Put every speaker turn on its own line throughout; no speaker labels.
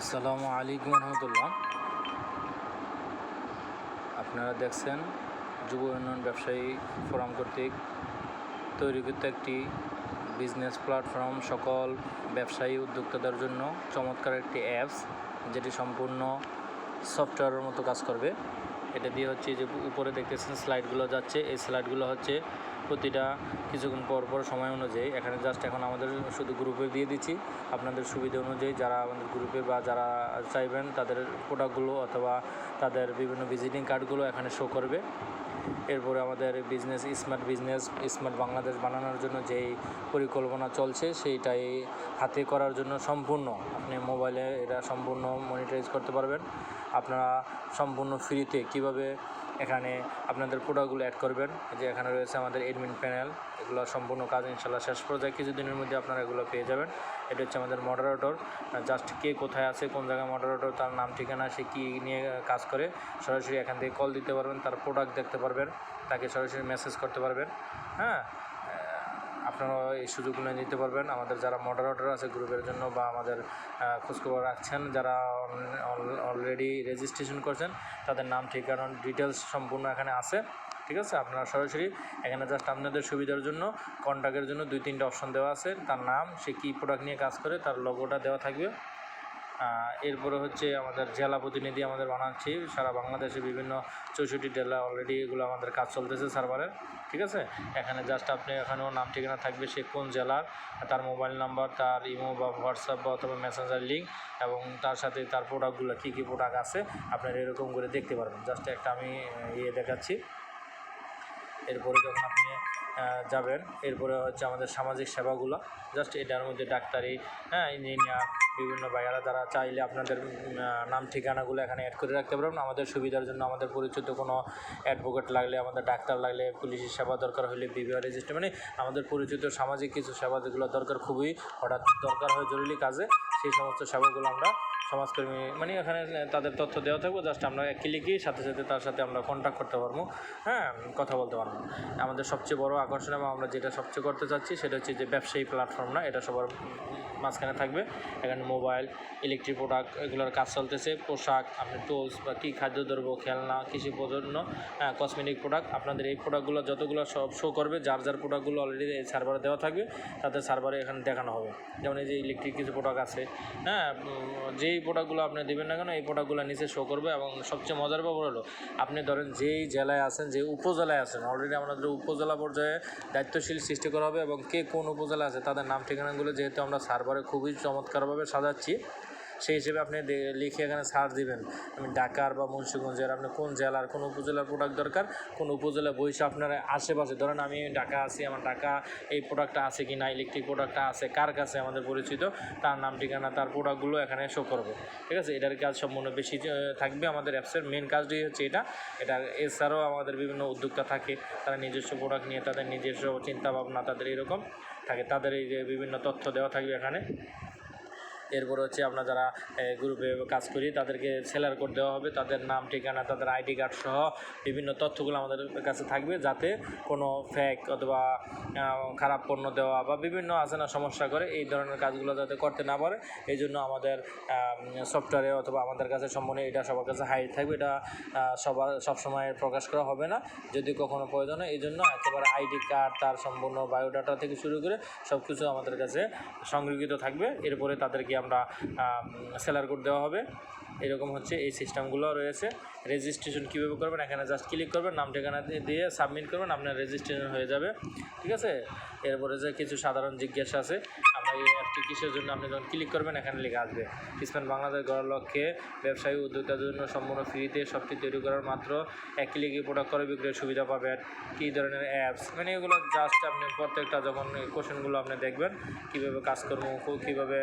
আসসালামু আলাইকুম রহমতুল্লাহ। আপনারা দেখছেন যুব উন্নয়ন ব্যবসায়ী ফোরাম কর্তৃক তৈরিকৃত একটি বিজনেস প্ল্যাটফর্ম সকল ব্যবসায়ী উদ্যোক্তাদের জন্য চমৎকার একটি অ্যাপস, যেটি সম্পূর্ণ সফটওয়্যারের মতো কাজ করবে। এটা দিয়ে হচ্ছে যে উপরে দেখতেছেন স্লাইডগুলো যাচ্ছে। এই স্লাইডগুলো হচ্ছে প্রতিটা কিছুক্ষণ পর পর সময় অনুযায়ী। এখানে জাস্ট এখন আমাদের শুধু গ্রুপে দিয়ে দিচ্ছি। আপনাদের সুবিধা অনুযায়ী যারা আমাদের গ্রুপে বা যারা চাইবেন, তাদের প্রোডাক্টগুলো অথবা তাদের বিভিন্ন ভিজিটিং কার্ডগুলো এখানে শো করবে। এরপরে আমাদের business smart business smart Bangladesh বানানোর জন্য যেই পরিকল্পনা চলছে, সেইটাই হাতে করার জন্য সম্পূর্ণ। আপনি মোবাইলে এটা সম্পূর্ণ মনিটাইজ করতে পারবেন। আপনারা সম্পূর্ণ ফ্রিতে কীভাবে এখানে আপনাদের প্রোডাক্টগুলো অ্যাড করবেন। যে এখানে রয়েছে আমাদের এডমিন প্যানেল এগুলো সম্পূর্ণ কাজ ইনশাল্লাহ শেষ পর্যায়ে কিছুদিনের মধ্যে আপনারা এগুলো পেয়ে যাবেন। এটা হচ্ছে আমাদের মডারেটর জাস্ট কে কোথায় আছে, কোন জায়গায় মডারেটর তার নাম, ঠিকানা, সে কী নিয়ে কাজ করে, সরাসরি এখান থেকে কল দিতে পারবেন, তার প্রোডাক্ট দেখতে পারবেন, তাকে সরাসরি মেসেজ করতে পারবেন। হ্যাঁ? আপনারা এই সুযোগগুলো নিতে পারবেন। আমাদের যারা মডারেটর আছে গ্রুপের জন্য বা আমাদের খোঁজখবর রাখছেন, যারা অলরেডি রেজিস্ট্রেশন করছেন, তাদের নাম, ঠিকানা ডিটেলস সম্পূর্ণ এখানে আছে। ঠিক আছে? আপনারা সরাসরি এখানে জাস্ট আপনাদের সুবিধার জন্য কন্ট্যাক্টের জন্য দুই তিনটা অপশন দেওয়া আছে। তার নাম, সে কী প্রোডাক্ট নিয়ে কাজ করে, তার লোগোটা দেওয়া থাকবে। এরপরে হচ্ছে আমাদের জেলা প্রতিনিধি আমাদের বানাচ্ছি। সারা বাংলাদেশে বিভিন্ন চৌষট্টি জেলা অলরেডি এগুলো আমাদের কাজ চলতেছে সার্ভারের ঠিক আছে? এখানে জাস্ট আপনি এখানেও নাম ঠিকানা থাকবে সে কোন জেলার, তার মোবাইল নাম্বার তার ইমো বা হোয়াটসঅ্যাপ বা অথবা মেসেঞ্জার লিঙ্ক এবং তার সাথে তার প্রোডাক্টগুলো কী কী প্রোডাক্ট আছে, আপনারা এরকম করে দেখতে পারবেন। জাস্ট একটা আমি ইয়ে দেখাচ্ছি। এরপরে যখন আপনি যাবেন, এরপরে হচ্ছে আমাদের সামাজিক সেবাগুলো জাস্ট এটার মধ্যে ডাক্তারি হ্যাঁ ইঞ্জিনিয়ার বিভিন্ন ভাইয়ারা তারা চাইলে আপনাদের নাম, ঠিকানাগুলো এখানে অ্যাড করে রাখতে পারবেন। আমাদের সুবিধার জন্য আমাদের পরিচিত কোনো অ্যাডভোকেট লাগলে, আমাদের ডাক্তার লাগলে, পুলিশের সেবা দরকার হলে বিবাহ রেজিস্ট্রি মানে আমাদের পরিচিত সামাজিক কিছু সেবা যেগুলো দরকার, খুবই হঠাৎ দরকার হয় জরুরি কাজে, সেই সমস্ত সেবাগুলো আমরা সমাজকর্মী মানে এখানে তাদের তথ্য দেওয়া থাকবে জাস্ট আমরা ক্লিকই সাথে সাথে তার সাথে আমরা কন্ট্যাক্ট করতে পারব হ্যাঁ কথা বলতে পারব। আমাদের সবচেয়ে বড় আকর্ষণ এবং আমরা যেটা সবচেয়ে করতে চাচ্ছি সেটা হচ্ছে যে ব্যবসায়ী প্ল্যাটফর্ম না এটা সবার মাঝখানে থাকবে। এখানে মোবাইল ইলেকট্রিক প্রোডাক্ট এগুলোর কাজ চলতেছে পোশাক আপনি টোলস বা কী খাদ্যদ্রব্য খেলনা কৃষি পণ্য কসমেটিক প্রোডাক্ট আপনাদের এই প্রোডাক্টগুলো যতগুলো সব শো করবে যার যার প্রোডাক্টগুলো অলরেডি এই সার্ভারে দেওয়া থাকবে তাদের সার্ভারে এখানে দেখানো হবে। যেমন এই যে ইলেকট্রিক কিছু প্রোডাক্ট আছে হ্যাঁ উম, যেই প্রোডাক্টগুলো আপনি দেবেন না কেন, এই প্রোডাক্টগুলো নিচে শো করবে এবং সবচেয়ে মজার ব্যাপার হলো, আপনি ধরেন যেই জেলায় আছেন, যে উপজেলায় আছেন অলরেডি আমাদের উপজেলা পর্যায়ে দায়িত্বশীল সৃষ্টি করা হবে এবং কে কোন উপজেলা আছে, তাদের নাম ঠিকানাগুলো যেহেতু আমরা সার্ভারে খুবই চমৎকারভাবে সাজাচ্ছি। সেই হিসেবে আপনি লিখে এখানে সার্চ দিবেন। আমি ঢাকার বা মুন্সিগঞ্জের আপনি কোন জেলার, কোন উপজেলার প্রোডাক্ট দরকার, কোন উপজেলা বইসে আপনার আশেপাশে? ধরেন আমি ঢাকা আছি, আমার ঢাকা এই প্রোডাক্টটা আছে কি না ইলেকট্রিক প্রোডাক্টটা আছে, কার কাছে আমাদের পরিচিত, তার নাম, ঠিকানা, তার প্রোডাক্টগুলো এখানে শো করবে। ঠিক আছে? এটার কাজ সম্পূর্ণ বেশি থাকবে আমাদের অ্যাপসের মেন কাজটাই হচ্ছে এটা। এটা এছাড়াও আমাদের বিভিন্ন উদ্যোক্তা থাকে, তারা নিজস্ব প্রোডাক্ট নিয়ে তাদের নিজস্ব চিন্তা ভাবনা তাদের এরকম থাকে, তাদের এই যে বিভিন্ন তথ্য দেওয়া থাকবে এখানে। এরপর হচ্ছে আমরা যারা গ্রুপে কাজ করি, তাদেরকে সেলার কোড দেওয়া হবে, তাদের নাম, ঠিকানা, তাদের আইডি কার্ড সহ বিভিন্ন তথ্যগুলো আমাদের কাছে থাকবে, যাতে কোনো ফ্যাক অথবা খারাপ পণ্য দেওয়া বা বিভিন্ন আছে না সমস্যা করে এই ধরনের কাজগুলো যাতে করতে না পারে। এই জন্য আমাদের সফটওয়্যারে অথবা আমাদের কাছে সম্পূর্ণ এটা সবার কাছে হাই থাকবে, এটা সবার সবসময় প্রকাশ করা হবে না, যদি কখনো প্রয়োজন হয়। এই জন্য একেবারে আইডি কার্ড তার সম্পূর্ণ বায়োডাটা থেকে শুরু করে সব কিছু আমাদের কাছে সংরক্ষিত থাকবে। এরপরে তাদেরকে আমরা সেলার কোড দেওয়া হবে। এরকম হচ্ছে এই সিস্টেমগুলো রয়েছে। রেজিস্ট্রেশন কীভাবে করবেন? এখানে জাস্ট ক্লিক করবেন, নাম ঠিকানা দিয়ে- সাবমিট করবেন, আপনার রেজিস্ট্রেশন হয়ে যাবে। ঠিক আছে? এরপরে যে কিছু সাধারণ জিজ্ঞাসা আছে এই অ্যাপটি কিসের জন্য? আপনি যখন ক্লিক করবেন, এখানে লেখা আসবে, স্পেন বাংলাদেশ গড়ার লক্ষ্যে ব্যবসায়ী উদ্যোক্তাদের জন্য সম্পূর্ণ ফ্রিতে সবটি তৈরি করার মাত্র এক ক্লিকে প্রোডাক্ট করে বিক্রয়ের সুবিধা পাবেন। কী ধরনের অ্যাপস মানে এগুলো জাস্ট আপনি প্রত্যেকটা যখন কোশ্চেনগুলো আপনি দেখবেন, কীভাবে কাজ করব কীভাবে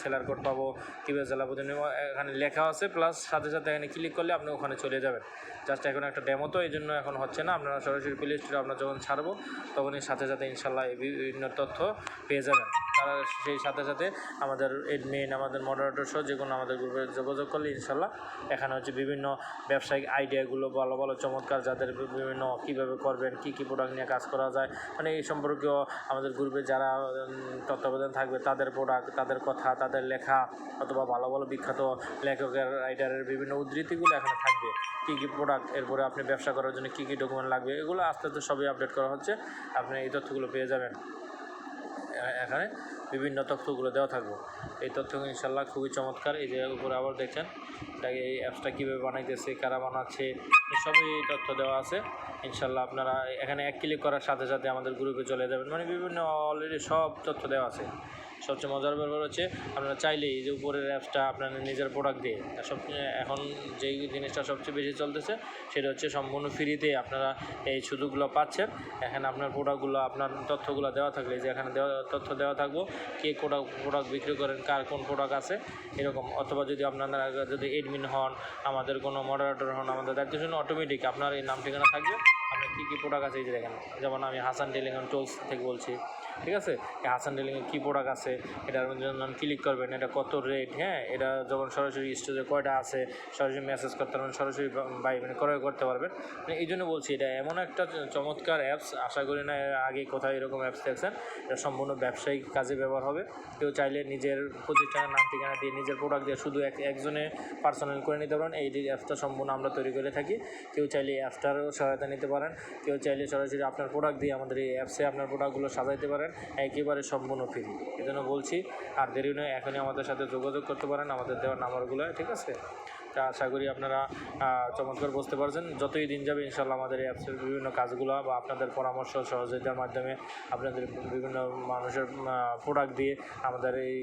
সেলার কোড পাবো, কীভাবে জেলা প্রতিনিধি এখানে লেখা আছে প্লাস সাথে সাথে এখানে ক্লিক করলে আপনি ওখানে চলে যাবেন। জাস্ট এখন একটা ডেমো তো এই জন্য এখন হচ্ছে না, আপনারা সরাসরি প্লে স্টোরে আমরা যখন ছাড়বো, তখনই সাথে সাথে ইনশাল্লাহ বিভিন্ন তথ্য পেয়ে যাবেন। সেই সাথে সাথে আমাদের এডমিন আমাদের মডারেটর সহ যে কোনো আমাদের গ্রুপে যোগাযোগ করলে ইনশাল্লাহ এখানে হচ্ছে বিভিন্ন ব্যবসায়িক আইডিয়াগুলো ভালো ভালো, চমৎকার যাদের বিভিন্ন কীভাবে করবেন, কী কী প্রোডাক্ট নিয়ে কাজ করা যায় মানে এই সম্পর্কেও আমাদের গ্রুপে যারা তত্ত্বাবধান থাকবে তাদের প্রোডাক্ট তাদের কথা, তাদের লেখা অথবা ভালো ভালো বিখ্যাত লেখকের রাইটারের বিভিন্ন উদ্ধৃতিগুলো এখানে থাকবে। কী কী প্রোডাক্ট এরপরে আপনি ব্যবসা করার জন্য কী কী ডকুমেন্ট লাগবে, এগুলো আস্তে আস্তে সবই আপডেট করা হচ্ছে। আপনি এই তথ্যগুলো পেয়ে যাবেন। এখানে বিভিন্ন তথ্যগুলো দেওয়া থাকব। এই তথ্য ইনশাল্লাহ খুবই চমৎকার। এই জায়গার উপরে আবার দেখছেন এটাকে এই অ্যাপসটা কীভাবে বানাইতেছে, কারা বানাচ্ছে সবই তথ্য দেওয়া আছে। ইনশাল্লাহ আপনারা এখানে এক ক্লিক করার সাথে সাথে আমাদের গ্রুপে চলে যাবেন। মানে বিভিন্ন অলরেডি সব তথ্য দেওয়া আছে। সবচেয়ে মজার ব্যাপার হচ্ছে, আপনারা চাইলেই এই যে উপরের অ্যাপসটা আপনার নিজের প্রোডাক্ট দিয়ে সবচেয়ে এখন যেই জিনিসটা সবচেয়ে বেশি চলতেছে, সেটা হচ্ছে সম্পূর্ণ ফ্রিতে আপনারা এই সুযোগগুলো পাচ্ছেন। এখানে আপনার প্রোডাক্টগুলো আপনার তথ্যগুলো দেওয়া থাকলে, যে এখানে দেওয়া, তথ্য দেওয়া থাকব, কে কোটা প্রোডাক্ট বিক্রি করেন, কার কোন প্রোডাক্ট আছে, এরকম। অথবা যদি আপনারা যদি এডমিন হন, আমাদের কোনো মডারেটর হন, আমাদের দায়িত্ব শুনে অটোমেটিক আপনার এই নাম ঠিকানা থাকবে। আপনার কী কী প্রোডাক্ট আছে এই যে দেখেন, যেমন আমি হাসান টেলিংন টোলস থেকে বলছি। ঠিক আছে? হাসান টেলিংয়ের কী প্রোডাক্ট আছে, এটার জন্য ক্লিক করবেন, এটা কত রেট হ্যাঁ এটা যখন সরাসরি স্টোরে কয়টা আছে, সরাসরি মেসেজ করতে পারবেন, সরাসরি বাই মানে ক্রয় করতে পারবেন। মানে এই জন্য বলছি, এটা এমন একটা চমৎকার অ্যাপস আশা করি না আগে কোথাও এরকম অ্যাপস দেখছেন, এটা সম্পূর্ণ ব্যবসায়িক কাজে ব্যবহার হবে। কেউ চাইলে নিজের প্রতিষ্ঠানের নাম, ঠিকানা দিয়ে নিজের প্রোডাক্ট দিয়ে শুধু এক একজনে পার্সোনাল করে নিতে পারেন। এই অ্যাপসটা সম্পূর্ণ আমরা তৈরি করে থাকি। কেউ চাইলে অ্যাপসটারও সহায়তা নিতে পারেন। কেউ চাইলে সরাসরি আপনার প্রোডাক্ট দিয়ে আমাদের এই অ্যাপসে আপনার প্রোডাক্টগুলো সাজাইতে পারেন। একেবারে সম্পূর্ণ ফ্রি এজন্য জন্য বলছি, আর দেরি নয়, এখনই আমাদের সাথে যোগাযোগ করতে পারেন, আমাদের দেওয়ার নাম্বারগুলো ঠিক আছে? তা আশা করি আপনারা চমৎকার বুঝতে পারছেন। যতই দিন যাবে ইনশাল্লাহ আমাদের এই অ্যাপসের বিভিন্ন কাজগুলো বা আপনাদের পরামর্শ সহযোগিতার মাধ্যমে আপনাদের বিভিন্ন মানুষের প্রোডাক্ট দিয়ে আমাদের এই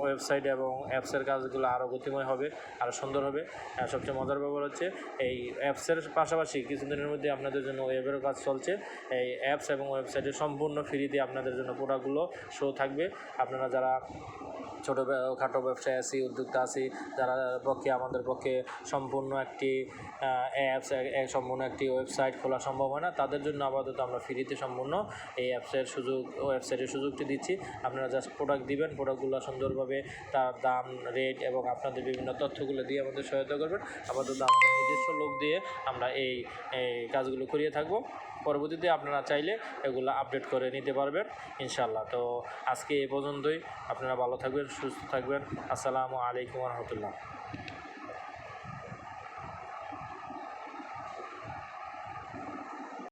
ওয়েবসাইট এবং অ্যাপসের কাজগুলো আরও গতিময় হবে আরও সুন্দর হবে। সবচেয়ে মজার ব্যাপার হচ্ছে, এই অ্যাপসের পাশাপাশি কিছুদিনের মধ্যে আপনাদের জন্য ওয়েবেরও কাজ চলছে। এই অ্যাপস এবং ওয়েবসাইটে সম্পূর্ণ ফ্রিতে আপনাদের জন্য প্রোডাক্টগুলো শো থাকবে। আপনারা যারা ছোটো খাটো ব্যবসায় আছি, উদ্যোক্তা আছি, যারা পক্ষে আমাদের পক্ষে সম্পূর্ণ একটি অ্যাপস সম্পূর্ণ একটি ওয়েবসাইট খোলা সম্ভব হয় না। তাদের জন্য আপাতত আমরা ফ্রিতে সম্পূর্ণ এই অ্যাপসের সুযোগ ওয়েবসাইটের সুযোগটি দিচ্ছি। আপনারা জাস্ট প্রোডাক্ট দিবেন প্রোডাক্টগুলো সুন্দরভাবে তার দাম রেট এবং আপনাদের বিভিন্ন তথ্যগুলো দিয়ে আমাদের সহায়তা করবেন। আপাতত আমাদের নিজস্ব লোক দিয়ে আমরা এই এই কাজগুলো করিয়ে থাকব। পরবর্তীতে আপনারা চাইলে এগুলো আপডেট করে নিতে পারবেন ইনশাল্লাহ তো আজকে এ পর্যন্তই। আপনারা ভালো থাকবেন, সুস্থ থাকবেন। আসসালামু আলাইকুম রহমতুল্লাহ।